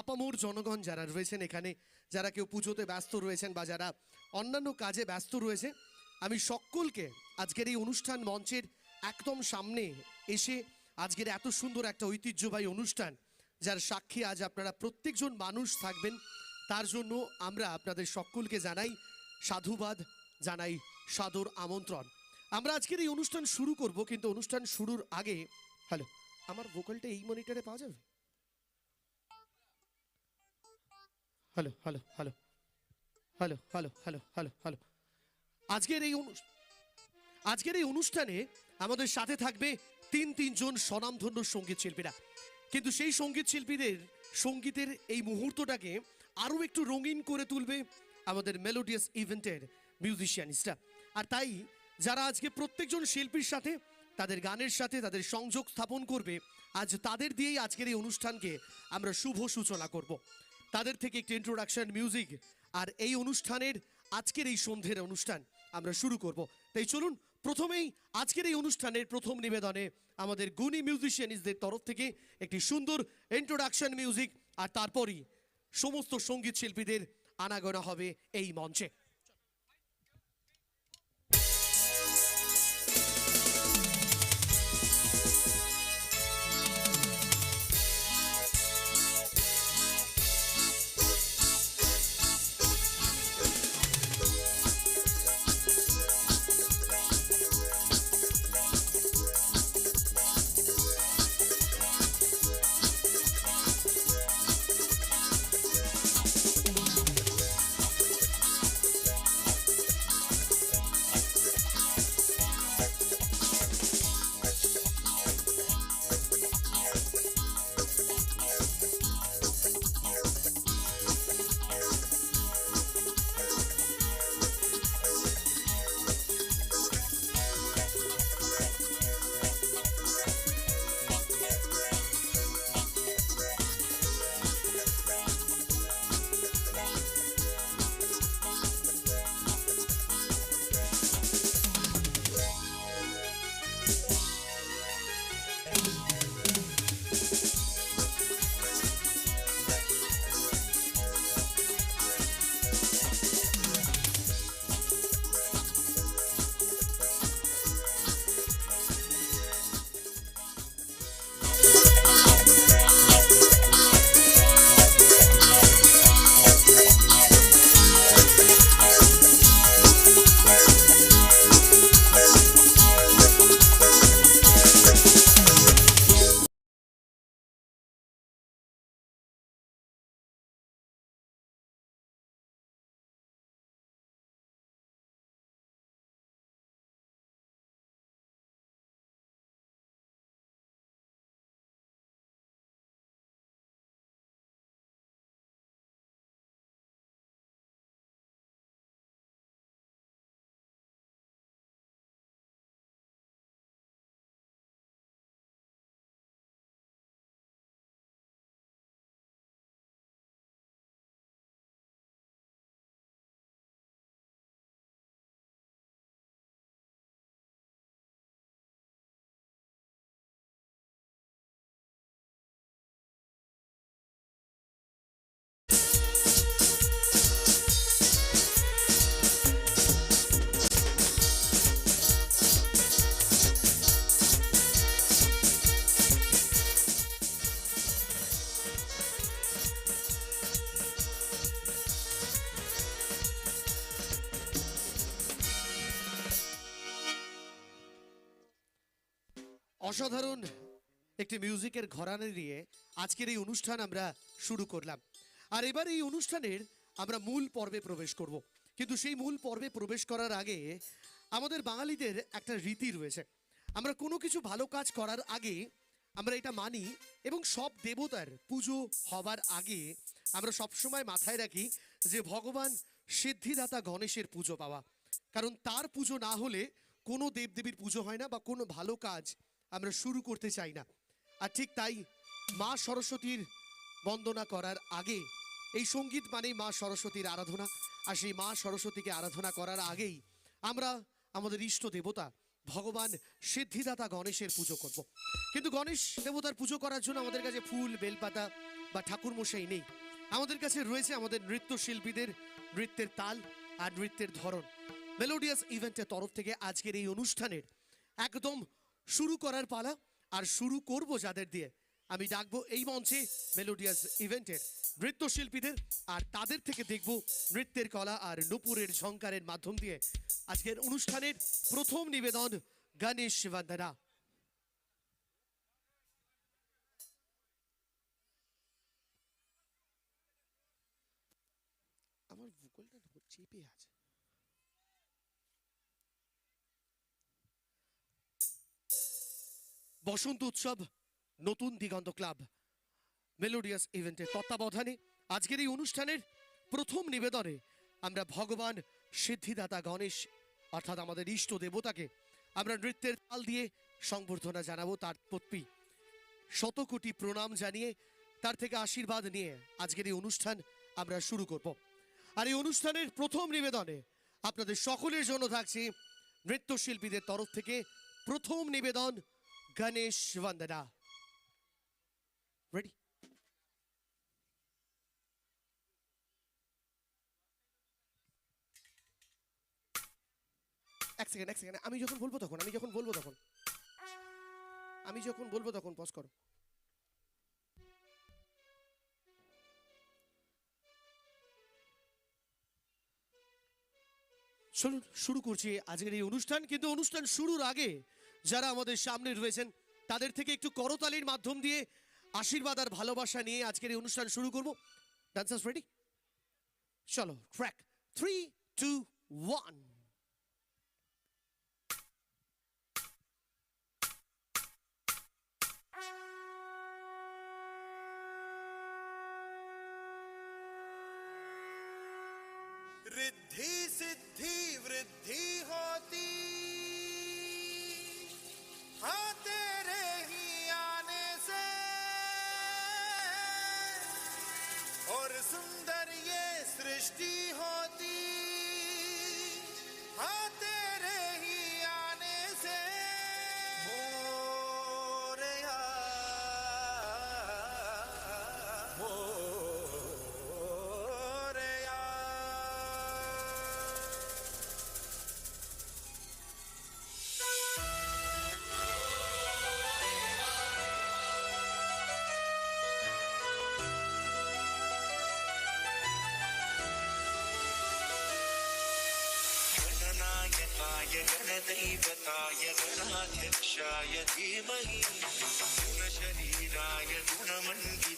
আপামোর জনগণ যারা রয়েছেন এখানে, যারা কেউ পুজোতে ব্যস্ত রয়েছেন বা যারা অন্যান্য কাজে ব্যস্ত রয়েছে, আমি সকলকে আজকের এই অনুষ্ঠান মঞ্চের একদম সামনে এসে আজকের এত সুন্দর একটা ঐতিহ্যবাহী অনুষ্ঠান, যার সাক্ষী আজ আপনারা প্রত্যেকজন মানুষ থাকবেন, তার জন্য আমরা আপনাদের সকলকে জানাই সাধুবাদ, জানাই সাদর আমন্ত্রণ। আমরা আজকের এই অনুষ্ঠান শুরু করব, কিন্তু অনুষ্ঠান শুরুর আগে, হ্যালো, আমার ভোকালটা এই মনিটরে পাওয়া যাবে? Hello hello hello hello hello hello hello hello. আজকের এই আজকের এই অনুষ্ঠানে আমাদের সাথে থাকবে তিন, তিনজন স্বনামধন্য সংগীত শিল্পীরা। কিন্তু সেই সংগীত শিল্পীদের, সঙ্গীতের এই মুহূর্তটাকে আরও একটু রঙিন করে তুলবে আমাদের মেলোডিয়াস ইভেন্টের মিউজিশিয়ানিস্টরা। আর তাই যারা আজকে প্রত্যেকজন শিল্পীর সাথে, তাদের গানের সাথে, তাদের সংযোগ স্থাপন করবে, আজ তাদের দিয়েই আজকের এই অনুষ্ঠানকে আমরা শুভ সূচনা করব। তাদের থেকে একটি ইন্ট্রোডাকশন মিউজিক আর এই অনুষ্ঠানের আজকের এই সন্ধ্যের অনুষ্ঠান আমরা শুরু করব। তাই চলুন, প্রথমেই আজকের এই অনুষ্ঠানের প্রথম নিবেদনে আমাদের গুণী মিউজিশিয়ানিসদের তরফ থেকে একটি সুন্দর ইন্ট্রোডাকশন মিউজিক আর তারপরই সমস্ত সংগীত শিল্পীদের আনাগোনা হবে এই মঞ্চে। অসাধারণ একটি মিউজিকের ঘরানা দিয়ে আজকের এই অনুষ্ঠান আমরা শুরু করলাম। আর এবার এই অনুষ্ঠানের আমরা মূল পর্বে প্রবেশ করব। কিন্তু সেই মূল পর্বে প্রবেশ করার আগে আমাদের বাঙালিদের একটা রীতি রয়েছে। আমরা কোনো কিছু ভালো কাজ করার আগে আমরা এটা মানি এবং সব দেবতার পুজো হবার আগে আমরা সবসময় মাথায় রাখি যে ভগবান সিদ্ধিদাতা গণেশের পুজো পাওয়া। কারণ তার পুজো না হলে কোনো দেবদেবীর পুজো হয় না বা কোনো ভালো কাজ আমরা শুরু করতে চাই না। আর ঠিক তাই মা সরস্বতীর বন্দনা করার আগে, এই সংগীত মানেই মা সরস্বতীর আরাধনা। আর সেই মা সরস্বতীকে আরাধনা করার আগেই আমরা আমাদের ইষ্ট দেবতা ভগবান সিদ্ধিদাতা গণেশের পুজো করব। কিন্তু গণেশ দেবতার পুজো করার জন্য আমাদের কাছে ফুল, বেলপাতা বা ঠাকুরমশাই নেই। আমাদের কাছে রয়েছে আমাদের নৃত্যশিল্পীদের নৃত্যের তাল আর নৃত্যের ধরন। মেলোডিয়াস ইভেন্টের তরফ থেকে আজকের এই অনুষ্ঠানের একদম শুরু করার পালা আর শুরু করব যাদের দিয়ে। আমি ডাকবো এই মঞ্চে মেলোডিয়াস ইভেন্টের নৃত্যশিল্পীদের আর তাদের থেকে দেখব নৃত্যের কলা আর নুপুরের ঝঙ্কারের মাধ্যম দিয়ে। আজকের অনুষ্ঠানের প্রথম নিবেদন গণেশ বন্দনা। আমার ভূগোলটা চেপে আছে। বসন্ত উৎসব, নতুন দিগন্ত ক্লাব, মেলোডিয়াস ইভেন্টের তত্ত্বাবধানে আজকের এই অনুষ্ঠানের প্রথম নিবেদনে আমরা ভগবান সিদ্ধিদাতা গণেশ, অর্থাৎ আমাদের ইষ্ট দেবতাকে আমরা নৃত্যের তাল দিয়ে সংবর্ধনা জানাব তার প্রতি শত কোটি প্রণাম জানিয়ে তার থেকে আশীর্বাদ নিয়ে আজকের এই অনুষ্ঠান আমরা শুরু করব। আর এই অনুষ্ঠানের প্রথম নিবেদনে আপনাদের সকলের জন্য থাকছে নৃত্যশিল্পীদের তরফ থেকে প্রথম নিবেদন গণেশ বন্দনা রেডি এক সেকেন্ড এক সেকেন্ড আমি যখন বলব তখন, আমি যখন বলব তখন। আমি যখন বলব তখন পজ করো। শুরু করছি আজকের এই অনুষ্ঠান। কিন্তু অনুষ্ঠান শুরুর আগে যারা আমাদের সামনে রয়েছেন তাদের থেকে একটু করতালির মাধ্যম দিয়ে আশীর্বাদ আর ভালোবাসা নিয়ে আজকের এই অনুষ্ঠান শুরু করব ডান্সার্স রেডি চলো ট্র্যাক থ্রি টু ওয়ান रिद्धि सिद्धि वृद्धि होती सुंदर ये सृष्टि होती। गणनायकाय गणदैवताय गणाध्यक्षाय धीमहि गुणशरीराय गुणमण्डिताय